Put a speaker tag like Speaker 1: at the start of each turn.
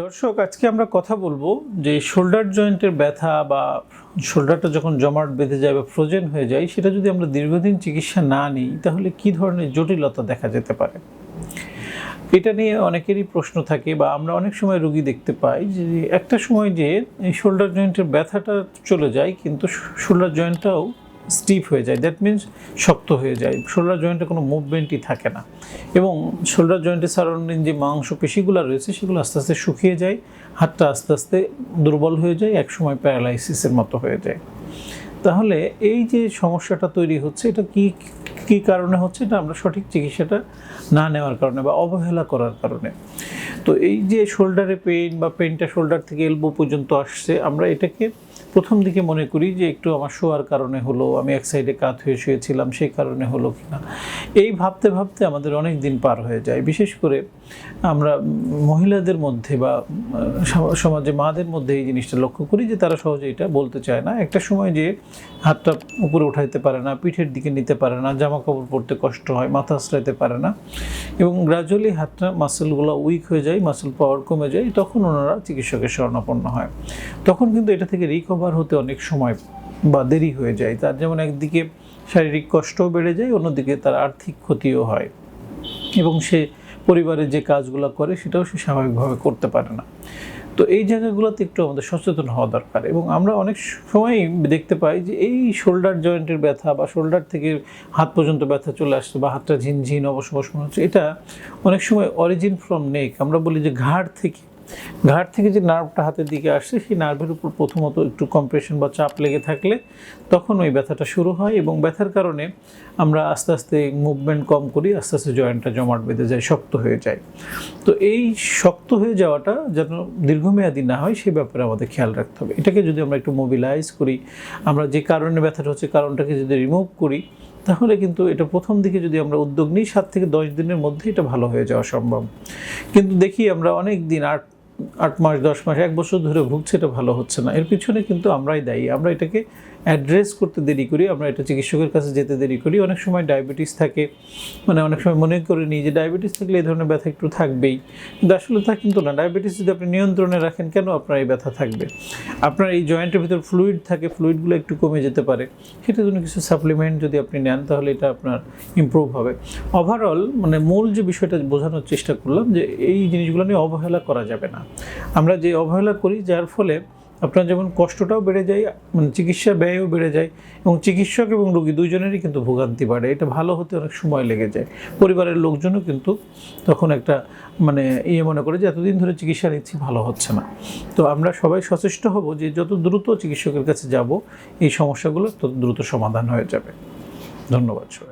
Speaker 1: দর্শক, আজকে আমরা কথা বলব যে শোল্ডার জয়েন্টের ব্যথা বা শোল্ডারটা যখন জমাট বেঁধে যায় বা ফ্রোজেন হয়ে যায়, সেটা যদি আমরা দীর্ঘদিন চিকিৎসা না নিই, তাহলে কি ধরনের জটিলতা দেখা যেতে পারে? এটা নিয়ে অনেকেরই প্রশ্ন থাকে বা আমরা অনেক সময় রুগী দেখতে পাই যে একটা সময় যে এই শোল্ডার জয়েন্টের ব্যথাটা চলে যায়, কিন্তু শোল্ডার জয়েন্টটাও স্টিফ হয়ে যায়। দ্যাট মিন্স শক্ত হয়ে যায়। শোল্ডার জয়েন্টে কোনো মুভমেন্টই থাকে না। এবং শোল্ডার জয়েন্টের সারাউন্ডিং যে মাংস পেশিগুলো রয়েছে, সেগুলো আস্তে আস্তে শুকিয়ে যায়, হাতটা আস্তে আস্তে দুর্বল হয়ে যায়, একসময় প্যারালাইসিসের মতো হয়ে যায়। তাহলে এই যে সমস্যাটা তৈরি হচ্ছে, এটা কি কি কারণে হচ্ছে? এটা আমরা সঠিক চিকিৎসাটা না নেওয়ার কারণে বা অবহেলা করার কারণে। তো এই যে শোল্ডারে পেইন বা পেইনটা শোল্ডার থেকে এলবো পর্যন্ত আসছে, আমরা এটাকে প্রথম দিকে মনে করি যে একটু আমার শোয়ার কারণে হলো, আমি এক সাইডে কাত হয়ে শুয়েছিলাম সেই কারণে হলো কি না এই ভাবতে ভাবতে আমাদের অনেক দিন পার হয়ে যায়। বিশেষ করে আমরা মহিলাদের মধ্যে বা সমাজে মাদের মধ্যে এই জিনিসটা লক্ষ্য করি যে তারা সহজে এটা বলতে চায় না। একটা সময় যে হাতটা উপরে উঠাইতে পারে না, পিঠের দিকে নিতে পারে না জামা কাপড় পরতে কষ্ট হয়, মাথা আশ্রাইতে পারে না এবং গ্রাজুয়ালি হাতটা মাসেলগুলো উইক হয়ে যায়, মাসেল পাওয়ার কমে যায়, তখন ওনারা চিকিৎসকের শরণাপন্ন হয়। তখন কিন্তু এটা থেকে রিকভার হতে অনেক সময় বা দেরি হয়ে যায়। তার যেমন একদিকে শারীরিক কষ্টও বেড়ে যায়, অন্যদিকে তার আর্থিক ক্ষতিও হয়। এবং সে পরিবারের যে কাজগুলো করে সেটাও সে স্বাভাবিকভাবে করতে পারে না। তো এই জায়গাগুলোতে একটু আমাদের সচেতন হওয়া দরকার এবং আমরা অনেক সময় দেখতে পাই যে এই শোল্ডার জয়েন্টের ব্যথা বা শোল্ডার থেকে হাত পর্যন্ত ব্যথা চলে আসছে বা হাতটা ঝিনঝিন অবশ্য মনে হচ্ছে, এটা অনেক সময় অরিজিন ফ্রম নেক। আমরা বলি যে ঘাড় থেকে ঘাড় থেকে যে নার্ভটা হাতের দিকে আসছে, সেই নার্ভের উপর প্রথমত একটু কম্প্রেশন বা চাপ লেগে থাকলে তখন ওই ব্যথাটা শুরু হয় এবং ব্যথার কারণে আমরা আস্তে আস্তে মুভমেন্ট কম করি, আস্তে আস্তে জয়েন্টটা জমাট বেঁধে যায়, শক্ত হয়ে যায়। তো এই শক্ত হয়ে যাওয়াটা যেন দীর্ঘমেয়াদী না হয় সেই ব্যাপারে আমাদের খেয়াল রাখতে হবে। এটাকে যদি আমরা একটু মোবিলাইজ করি, আমরা যে কারণে ব্যথাটা হচ্ছে, কারণটাকে যদি রিমুভ করি তাহলে কিন্তু এটা প্রথম দিকে যদি আমরা উদ্যোগ নিই, সাত থেকে দশ দিনের মধ্যে এটা ভালো হয়ে যাওয়া সম্ভব। কিন্তু দেখি আমরা অনেক দিন আট আট মাস, দশ মাস, এক বছর ধরে ভুগছে, এটা ভালো হচ্ছে না। এর পিছনে কিন্তু আমরাই দায়ী। আমরা এটাকে অ্যাড্রেস করতে দেরি করি, আমরা এটা চিকিৎসকের কাছে যেতে দেরি করি। অনেক সময় ডায়াবেটিস থাকে মানে অনেক সময় মনে করে নিই যে ডায়াবেটিস থাকলে এই ধরনের ব্যথা একটু থাকবেই। কিন্তু আসলে তা কিন্তু না। ডায়াবেটিস যদি আপনি নিয়ন্ত্রণে রাখেন, কেন আপনার এই ব্যথা থাকবে? আপনার এই জয়েন্টের ভিতর ফ্লুইড থাকে ফ্লুইডগুলো একটু কমে যেতে পারে। সেটার জন্য কিছু সাপ্লিমেন্ট যদি আপনি নেন, তাহলে এটা আপনার ইমপ্রুভ হবে। ওভারঅল মানে মূল যে বিষয়টা বোঝানোর চেষ্টা করলাম যে এই জিনিসগুলো নিয়ে অবহেলা করা যাবে না। আমরা যে অবহেলা করি, যার ফলে আপনার যেমন কষ্টটাও বেড়ে যায় মানে চিকিৎসা ব্যয়ও বেড়ে যায় এবং চিকিৎসক এবং রোগী দুইজনেরই কিন্তু ভোগান্তি বাড়ে। এটা ভালো হতে অনেক সময় লেগে যায়। পরিবারের লোকজনও কিন্তু তখন একটা মানে ইয়ে মনে করে যে এতদিন ধরে চিকিৎসা নিচ্ছি, ভালো হচ্ছে না। তো আমরা সবাই সচেষ্ট হব যে যত দ্রুত চিকিৎসকের কাছে যাব, এই সমস্যাগুলো তত দ্রুত সমাধান হয়ে যাবে। ধন্যবাদ সবাই